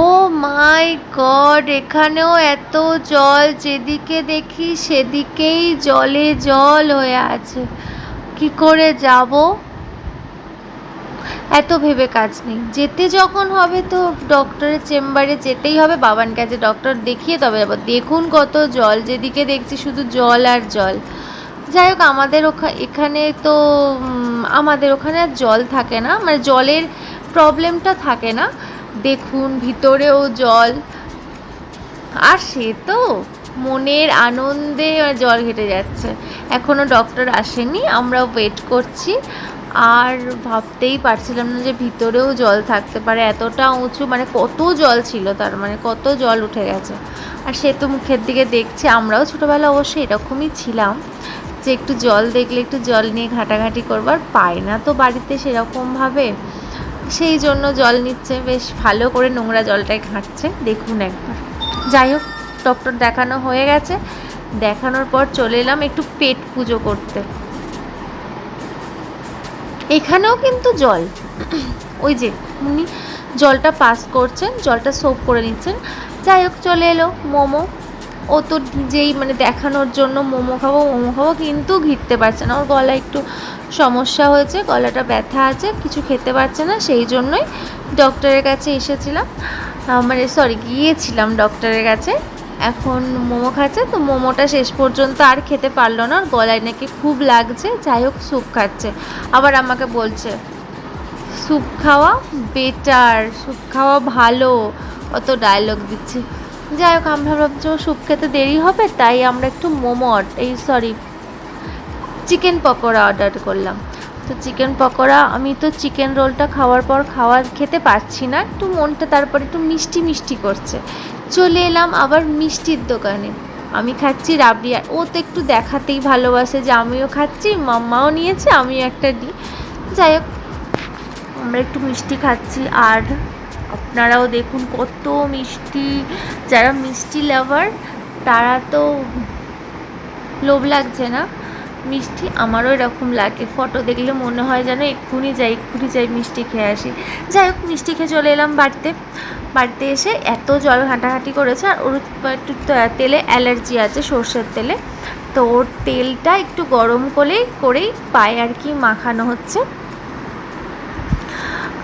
ও মাই god, এখানেও এত জল, যেদিকে দেখি সেদিকেই জলে জল হয়ে আছে। কি করে যাব? এত ভেবে কাজ নেই। যেতে যখন হবে তো ডক্টরের চেম্বারে যেতেই হবে বাবান কাছে ডক্টর দেখিয়ে তবে যাব। দেখুন কত জল, যেদিকে দেখছি শুধু জল আর জল। যাই হোক, আমাদের ওখা, এখানে তো আমাদের ওখানে আর জল থাকে না। মানে জলের প্রবলেমটা থাকে না। দেখুন ভিতরেও জল। আর সে তো মনের আনন্দে জল ঘেটে যাচ্ছে। এখনও ডক্টর আসেনি আমরা ওয়েট করছি। আর ভাবতেই পারছিলাম না যে ভিতরেও জল থাকতে পারে। এতটা উঁচু মানে কত জল ছিল তার মানে কত জল উঠে গেছে। আর সে তো মুখের দিকে দেখছে, আমরাও ছোটোবেলা অবশ্যই এরকমই ছিলাম। যে একটু জল দেখলে একটু জল নিয়ে ঘাটাঘাটি করবার পায় না তো বাড়িতে সেরকমভাবে। সেই জন্য জল নিচ্ছে, বেশ ভালো করে নোংরা জলটাই ঘাঁটছে, দেখুন একবার। যাই হোক, ডক্টর দেখানো হয়ে গেছে। দেখানোর পর চলে এলাম একটু পেট পুজো করতে। এখানেও কিন্তু জল। ওই যে, উনি জলটা পাস করছেন, জলটা সোপ করে নিচ্ছেন। যাই হোক, চলে এলো। মোমো ও তো যেই মানে দেখানোর জন্য মোমো খাব মোমো খাব, কিন্তু ঘিরতে পারছে না। ওর গলায় একটু সমস্যা হয়েছে, গলাটা ব্যথা আছে, কিছু খেতে পারছে না, সেই জন্যই ডক্টরের কাছে এসেছিলাম। মানে সরি গিয়েছিলাম ডক্টরের কাছে। এখন মোমো খাচ্ছে, তো মোমোটা শেষ পর্যন্ত আর খেতে পারল না। ওর গলায় নাকি খুব লাগছে, যাই হোক স্যুপ খাচ্ছে। আবার আমাকে বলছে, স্যুপ খাওয়া বেটার স্যুপ খাওয়া ভালো। অত ডায়লগ দিচ্ছে। যাই হোক, আমরা ভাবছি স্যুপ খেতে দেরি হবে, তাই আমরা একটু মোমো এই সরি, চিকেন পকোড়া অর্ডার করলাম। তো চিকেন পকোড়া, আমি তো চিকেন রোলটা খাওয়ার পর খাওয়া খেতে পারছি না, একটু মনটা তারপর একটু মিষ্টি মিষ্টি করছে। চলে এলাম আবার মিষ্টির দোকানে। আমি খাচ্ছি রাবড়ি, আর ও তো একটু দেখাতেই ভালোবাসে যে আমিও খাচ্ছি, মাম্মাও নিয়েছে, আমিও একটা দিই। যাই হোক, আমরা একটু মিষ্টি খাচ্ছি, আর আপনারাও দেখুন কত মিষ্টি, যারা মিষ্টি লাভার তারা তো লোভ লাগছে না। মিষ্টি আমারও এরকম লাগে। ফটো দেখলে মনে হয় যেন এক্ষুনি যাই এক্ষুনি যাই মিষ্টি খেয়ে আসি। যাই হোক, মিষ্টি খেয়ে চলে এলাম বাড়িতে। বাড়িতে এসে এত জল ঘাঁটাঘাঁটি করেছে, আর ওর একটু তেলে অ্যালার্জি আছে, সর্ষের তেলে। তো ওর তেলটা একটু গরম করেই করেই পায়ে আর কি মাখানো হচ্ছে।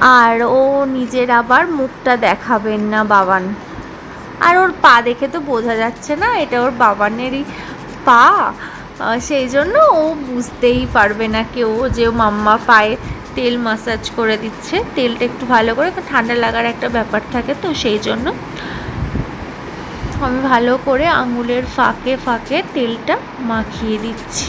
আর ও নিজের আবার মুখটা দেখাবেন না বাবান। আর ওর পা দেখে তো বোঝা যাচ্ছে না, এটা ওর বাবানেরই পা। সেই জন্য ও বুঝতেই পারবে না কেউ যে ও মাম্মা পায়ে তেল মাসাজ করে দিচ্ছে। তেলটা একটু ভালো করে ঠান্ডা লাগার একটা ব্যাপার থাকে তো সেই জন্য। আমি ভালো করে আঙুলের ফাঁকে ফাঁকে তেলটা মাখিয়ে দিচ্ছি।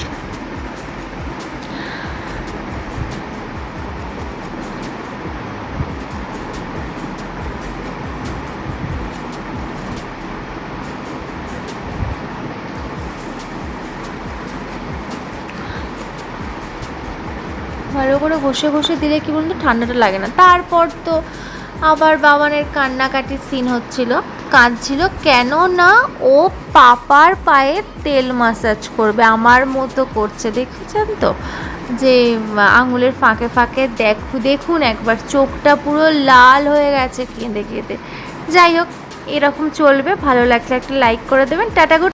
ভালো করে ঘষে ঘষে দিলে কি বলতো ঠান্ডাটা লাগে না। তারপর তো আবার বাবানের কান্নাকাটির সিন হচ্ছিল। কাঁদছিল, কেন না? ও পাপার পায়ে তেল মাসাজ করবে, আমার মতো করছে। দেখেছেন তো? যে, আঙুলের ফাঁকে ফাঁকে দেখু, দেখুন, একবার চোখটা পুরো লাল হয়ে গেছে, কেঁদে কেঁদে। যাই হোক, এরকম চলবে। ভালো লাগলে একটা লাইক করে দেবেন। টাটা